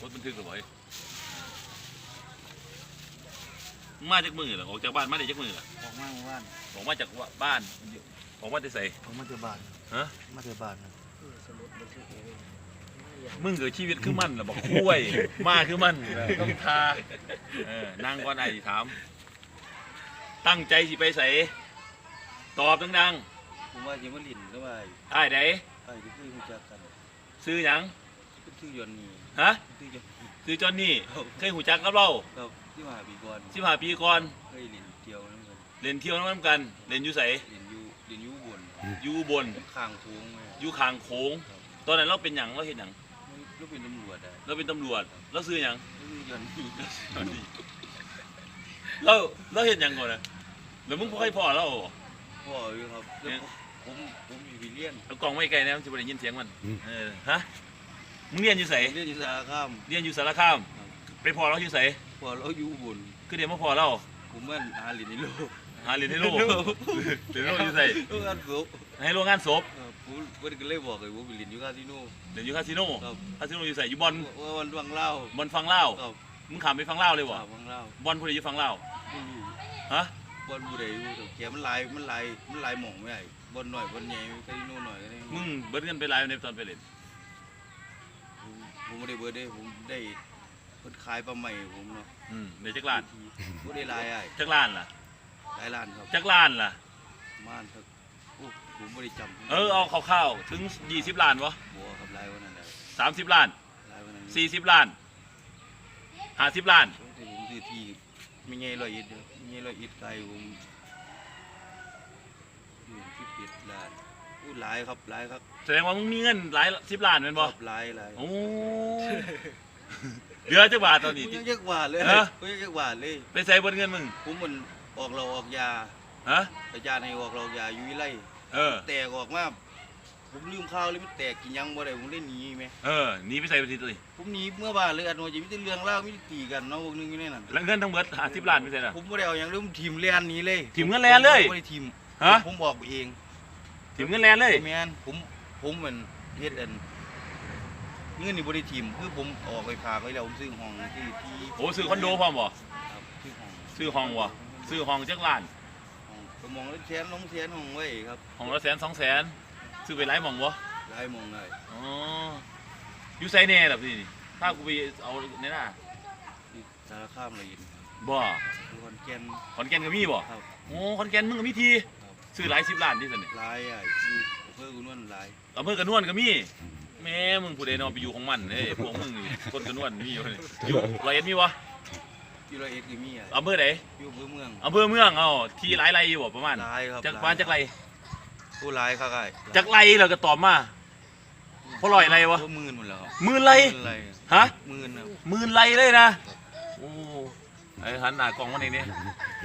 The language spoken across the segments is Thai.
รถบันทึกเหรอบ่อยมึงมาจากมือเหรอออกจากบ้านมาได้จากมือเหรอออกมาเมื่อวานออกมาจากบ้านออกมาได้ใส่ออกมาเจอบ้านฮะมาเจอบ้านนะมึงเกิดชีวิตคือมันเหรอบอกคุ้ยมาคือมันต้องทาเออนั่งก่อนไอ้สิถาม ตั้งใจสิไปใส่ตอบดังผมว่าจิมาลินก็ว่าๆไอ้ไหนไอ้ที่คือรู้จักกันซื้อหยังก็ชื่อยนต์นี่ ฮะชื่อยนต์ซื้อจอนนี่เคยหูจักกับเราครับที่มาปีก่อนสิบห้าปีก่อนเคยลินเที่ยวนั่นกันเล่นเที่ยวน้ำกันเล่นอยู่ใสลินอยู่ลินอยู่บนอยู่อุบนข้างโค้งแม่อยู่ข้างโค้ง ตอนนั้นเราเป็นหยังเราเห็นหยังลูกเป็นตำรวจอะเราเป็นตำรวจเราซื้อหยังชื่อยนต์นี่เราเราเห็นหยังก่อนนะแล้วมึงพ่อให้พ่อเราเหรอพ่ออยู่ครับแล้วผมผมอยู่วิเลียน เอากล่องไว้ไกลนะมันจะไปได้ยินเสียงมัน เออ ฮะ มึงเรียนอยู่ใสเรียนอยู่สารคาม เรียนอยู่สารคามไปพ่อเราอยู่ใสพ่อเราอยู่บนคือเดี๋ยวมาพ่อเรา ผมเหมื่อนหาลินในโลก หาเรียนให้ลูกเรียนให้ลูกอยู่ใสโรงงานศพให้โรงงานศพครับผมเพิ่นก็เลยบอกเลยว่าไปลินอยู่คาสิโน เรียนอยู่คาสิโนครับ คาสิโนอยู่ใสอยู่บอลว่าวันวังเล่าบอลฟังเล่าวครับมึงขามไปฟังเล่าวเลยว่าวะวังเล่าบอลผู้ใดอยู่ฟังเล่าวบ่รู้ฮะ บอลบูใดอยู่แต่แกมันลายมันลายมันลายหม่องไม่ได้บอลหน่อยบอลใหญ่ก็อีโน่หน่อยก็ได้มึงเบิดเงินไปไลฟ์ในตอนไปเล่น ผมผมไม่ได้เบิร์ดได้ผมได้เพิ่นขายปลาใหม่ผมเนาะอืมเดี๋ยวจักล้านบ่ได้ลายไอ้จักล้านล่ะหลายล้านครับจักล้านล่ะม่านครับโอ้ผมไม่ได้จำเออเอาคร่าวๆถึง 20 ล้านวะบัวครับลายวันนั้นแหละ30 ล้านลายวันนั้น40 ล้าน 50 ล้านแต่ผมซื้อที่ไม่ใหญ่ร้อยเอ็ดเด้อไม่ใหญ่ร้อยเอ็ดไกลผมอยู่ที่เปียดล้าน อู้หลายครับหลายครับแสดงว่ามึงมีเงินหลาย10ล้านแม่นบ่ครับหลายหลายโอ้เหลือจักบาทตอนนี้ผมยังเยอะกว่าเลยฮะผมยังเยอะกว่าเลยไปใส่เบิดเงินมึงผมมันออกเราออกยาฮะอาจารย์ให้ออกเรายาอยู่วิไลเออ แตกออกมาผมลืมข้าวเลยมันแตกกินยังบ่ได้ผมได้หนีไหมเออหนีไปใส่ไปทีตัวนี้ผมหนีเมื่อบ้านเลยอันว่าจะมีแต่เรื่องเล่าวมีแต่ตีกันเนาะพวกนึงอยู่ในนั้นแล้วเงินทั้งเบิด50ล้านไปใส่น่ะผมบ่ได้เอาหยังเลยผมทีมเลียนหนี้เลยทีมเงินแลนเลยผมบ่ได้ทีมฮะ ผมบอกเอง ทีมเงินแลนเลยแม่นผมผมเหมือนเฮ็ดอันเงินนี่บ่ได้ทีมคือผมออกไปฝากไว้แล้วผมซื้อห้องซื้อที่โอ้ซื้อคอนโดพร้อมบ่ครับซื้อห้องซื้อห้องวะซื้อห้องจักล้านห้องก็มองแล้วแสนลงแสนห้องไว้ครับห้องละแสนสองแสนซื้อไปหลายหม่องบ่หลายหมองเลยอ๋ออยู่ไซแน่ล่ะพี่นี่ถ้ากูไปเอาในหน้าที่สารคามเลยบ่อยู่ขอนแก่นขอนแก่นก็มีบ่ครับโอ้ขอนแก่นมึงก็มีทีครับ ซื้อหลายสิบล้านที่สันนี่หลายอะอยู่อำเภอกุนวนหลายอำเภอกระนวนก็มี แม่มึงผู้ใดเนอนไปอยู่ของมันเอ้ยพวกมึงนี่คนกระนวนมีอยู่นี่อยู่ร้อยเอ็ดมีวะอยู่ร้อยเอ็ดก็มีอะอำเภอไหนอยู่อำเภอเมืองอำเภอเมืองเอ้าที่หลายไรอยู่บ่ประมาณหลายครับจักหลยปานจักไรโอ้หลายครับไอ้จักไรเราก็ตอบมา เพราะร้อยไรวะโหมื่นหมดแล้วครับหมื่นไร หมื่นไรฮะ หมื่นครับ หมื่นไรเลยนะโอ้ ไอ้หันหน้ากล้องมาในนี้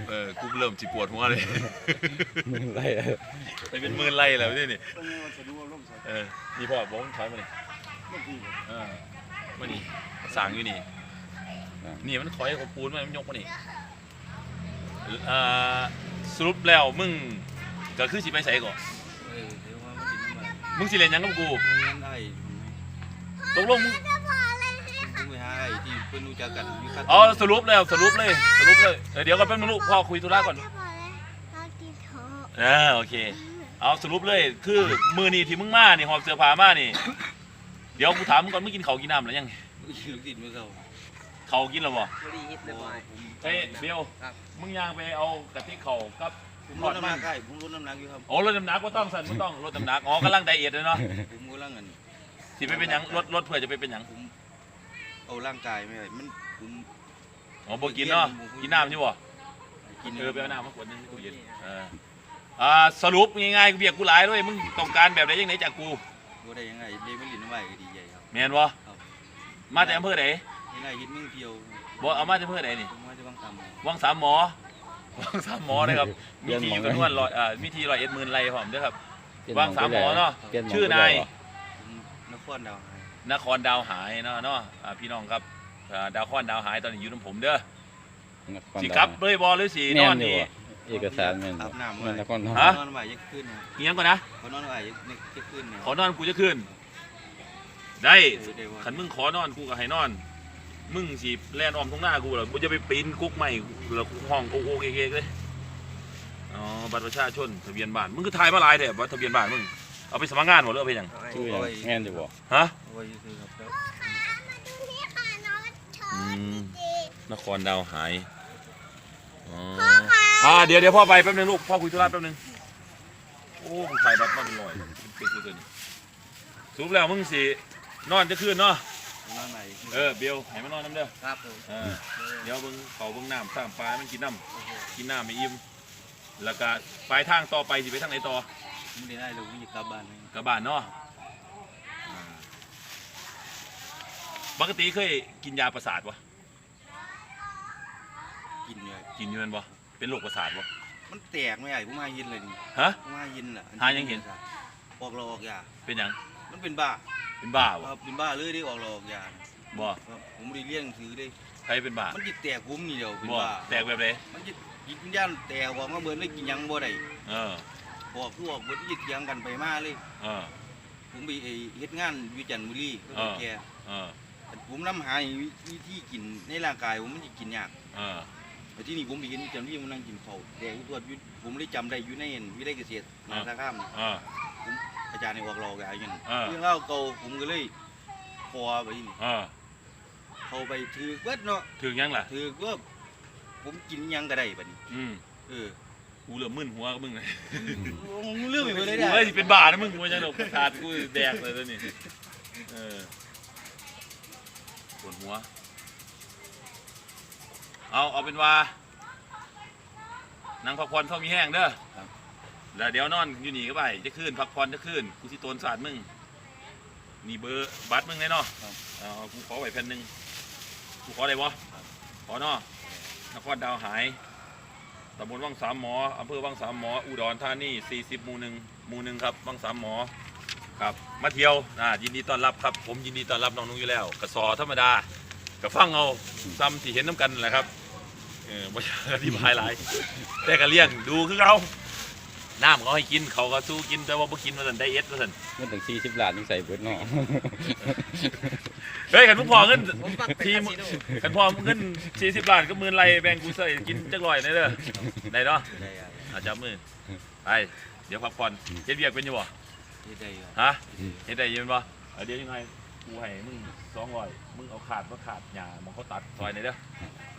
เออกูเริ่มจิปวดหัวเลยมึงไรอะไปเป็นหมื่นไรแล้วนี่นี่เออนี่พ่อบอกมึงถอยมานี่เออมานี่สั่งอยู่นี่ นี่มันคอยเขาปูนมามันยกมานี่เอ่อสรุปแล้วมึงก็คือสิไปใส่ก่อนเออเดี๋ยวว่ามันสิมามึงสิเล่นหยังกับกูโรงเรียนไอ้ตกลงมึงผมไปหาไอ้ที่เพิ่นรู้จักกันอยู่คันเอาสรุปแล้วสรุปเลยสรุปเลยเออเดี๋ยวก่อนแป๊บนึงลูกพ่อคุยธุระก่อนจะบอกเลยเรากินเถอะอ่าโอเคเอาสรุปเลยคือมือนี่ที่มึงมานี่หอบเสื้อผ้ามานี่ เดี๋ยวกูถามมึงก่อนมึงกินข้าวกินน้ำหรือยังลูกติดมือเขาข้าวกินแล้วบ่ไม่ได้ฮิตเลยบ่อยผมเฮ้ยเบลครับ มึงย่างไปเอากะทิข้าวกับผมลดน้ำหนักได้ผมลดน้ำหนักอยู่ครับโอ้ลดน้ำหนักก็ต้องสั่นก็ต้องลดน้ำหนักอ๋อกำลังไดเอทเลยเนาะผมกำลังอันสิไปเป็นหยังลดลดเพื่อจะไปเป็นหยังผม เอาร่างกายไม่ได้มันผมอ๋อบ่กินเนาะกินน้ำใช่บ่กินเออไปเอาน้ำมาขวดหนึงในตู้เย็นเอออ่าสรุปง่ายๆกูเบียกกูหลายด้วยมึงต้องการแบบไหนยังไงจากกูบ่ได้ยังไงเลมันลินน้ำไหวก็ดีใจครับ แม่นบ่ครับมาแต่อำเภอไหนยังไงเฮ็ดเมืองเที่ยวบ่เอามาจากอำเภอไหนนี่ ผมว่าจะบางคำวังสามหมอ วังสามหมอนะครับมีทีอยู่กันนวลร้อยอ่ามีทีร้อยเอ็ดหมื่นไรผมด้วยครับวางสามหมอเนาะปลี่ยหมชื่อนาย ผมนครดาวหาย นครดาวหายเนาะเนาะอ่าพี่น้องครับอ่าดาวคอนดาวหายตอนนี้อยู่น้ำผมเด้อนครสิดาวกลับเลยบอหรือสีนแน่อนนอยู่นี่อะเอกสารแม่นอาบน้ำ แม่นนครดาวฮะ นอนไหวจะขึ้นนะเงี้ยงก่อนนะ เขานอนไหวจะขึ้นเนี่ยขอนอนกูจะขึ้น ได้เออได้ว่าขันมึงขอนอนกูก็ให้นอน มึงสิแล่นออมตรงหน้ากูเหรอกูจะไปปีนกุ๊กใหม่แล้วห้องโอโอเคๆเลยอ๋อบัตรประชาชนทะเบียนบ้านมึงก็ถ่ายมาหลายแต่ว่าทะเบียนบ้านมึง เอาไปสมัครงานหมดหรือเอาไปหยังชื่อหยังแม่นอยู่บ่ฮะไว้ซื้อครับแล้วมาดูนี่ค่ะน้องชออืนมดีนครดาวหายอ๋อพ่อคะอ่าเดี๋ยวเดี๋ยวพ่อไปแป๊บนึงลูกพ่อคุยธุระแป๊บนึงโอ้มึงถ่ายบัตรมาเป็นร้อยเป็นคือตัวนี้สรุปแล้วมึงสินอนจะคืนเนาะนั่งไหนเออเบลให้มานอนน้ำเด้อครับผมเออเดี๋ยวเบิ่งเขาเบิ่งน้ำสร้างปลาให้มันกินน้ำกินน้ำไม่อิ่มแล้วก็ปลายทางต่อไปสิไปทางไหนต่อ ไม่ได้ได้เลยวิ่งกลับบ้านเลยกลับบ้านเนาะอ่าปกติเคยกินยาประสาทวะกินเลยกินอยู่แมันบ่เป็นโรคประสาทวะมันแตกไม่ใหญ่ผมมายินเลยนี่ฮะ ผมมายินแหละหายังเห็น ออกเราออกยาเป็นหยังมันเป็นบ้าเป็นบ้าควะรับเป็นบ้าเลยได้ออกเราออกยาบ่ครับผมไม่ได้เรียนหนังสือได้ใครเป็นบ้ามันจิตแตกผมนี่เดียวเป็นบ่บ้าแตกแบบไหนมันจิตจิตวิญญาณแตกว่ามาเบิร์นเลยกินหยังบ่ได้เออ บอกคือออกเบิร์นจิตยังกันไปมาเลย เออ ผมไปไอ้เฮ็ดงานวิจันทบุรีก็เออแกเออผมนำหาวิธีกินในร่างกายผมมันจะกินยากเออ แต่ที่นี่ผมไปเห็นวิจันทบุรีมันนั่งกินข้าวแต่ตัวจอยู่ผมเลยจำได้อยู่ในเห็นวิเลยเกษตรมาตาข้าม เอออาจารย์ในออกเรากายยันเออเรื่องเล่าเก่าผมก็เลยคอไปนี่เออเข้าไปถือเบิดเนาะถึงยังล่ะถือว่าผมกินหยังก็ได้บัดนี้ อืม เออ กูเริ่มมึนหัวกับมึงเลยผมเรื่องไปเลยกูได้เลยสิเป็นบ้านะมึงกูไม่ใช่หรอกประสาทกูแดกเลยตัวนี้เออปวดหัว เอาเอาเป็นว่านั่งพักผ่อนเขามีแห้งเด้อแล้วเดี๋ยวนอนอยู่นี่ก็ไปจะขึ้นพักผ่อนจะขึ้นกูสิโตนสาดมึงนี่เบอร์บัตรมึงเลยเนาะเอาเอากูขอไว้แผ่นหนึ่งกูขออะไรวะขอเนาะนครดาวหาย ตำบลวังสามหมออำเภอวังสามหมอ อุดรธานี 40 หมู่หนึ่งหมู่หนึ่งครับวังสามหมอครับมาเที่ยวอ่ายินดีต้อนรับครับผมยินดีต้อนรับน้องนุ้งอยู่แล้วกระสอธรรมดากับฟังเอาซ้ำที่เห็นน้ำกันแหละครับเออไม่ใช่อธิบายหลายแต่กระเลี่ยงดูคือเรา น้ำเขาให้กินเขาก็สู้กินแต่ว่าบ่กินมาสันไดเอทมาสันมันถึง40ล้านยังใส่เบิดเนาะเฮ้ยขันมึงพอเงินทีมขันพอเงิน40ล้านก็หมื่นไรแบ่งกูใส่กินจักร้อยในเด้อได้เนาะได้อะอาจับมือไปเดี๋ยวพักผ่อนเฮ็ดเวียกเป็นอยู่บ่ได้ได้อะฮะเฮ็ดได้อยินบ่เอาเดี๋ยวยังไงกูให้มึง200มึงเอาขาดบ่ขาดหญ้าหมองเขาตัดซอยหน่อยเด้อ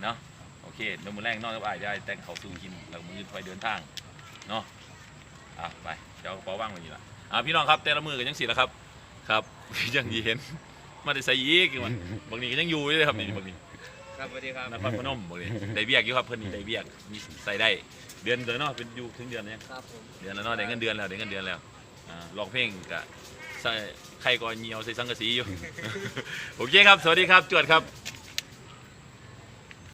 เนาะโอเคเดี๋ยวมื้อแรงนอนกับอ้ายได้แต่งข้าวสู่กินแล้วมื้ออื่นไปเดินทางเนาะ อะไปเดี๋ยวเอากระเป๋าว่างไว้นี่ล่ะอะพี่น้องครับแต่ละมือก็ยังสิแล้วครับ ครับ ยังดีเห็นมาได้ใส่อีกอีกวันบางนี้ก็ยังอยู่อยู่เลยครับนี่บางนี้ครับสวัสดีครับนครพนมบางนี้ได้เบียกอยู่ครับเพิ่นนี่ได้เบียกมีใส่ได้เดือนเดือนเนาะเป็นอยู่ถึงเดือนเนี่ยครับผมเดือนแล้วเนาะได้เงินเดือนแล้วได้เงินเดือนแล้วอ่าร้องเพลงก็ใส่ใครก็เหนียวใส่สังกะสีอยู่ โอเคครับ สวัสดีครับจวดครับ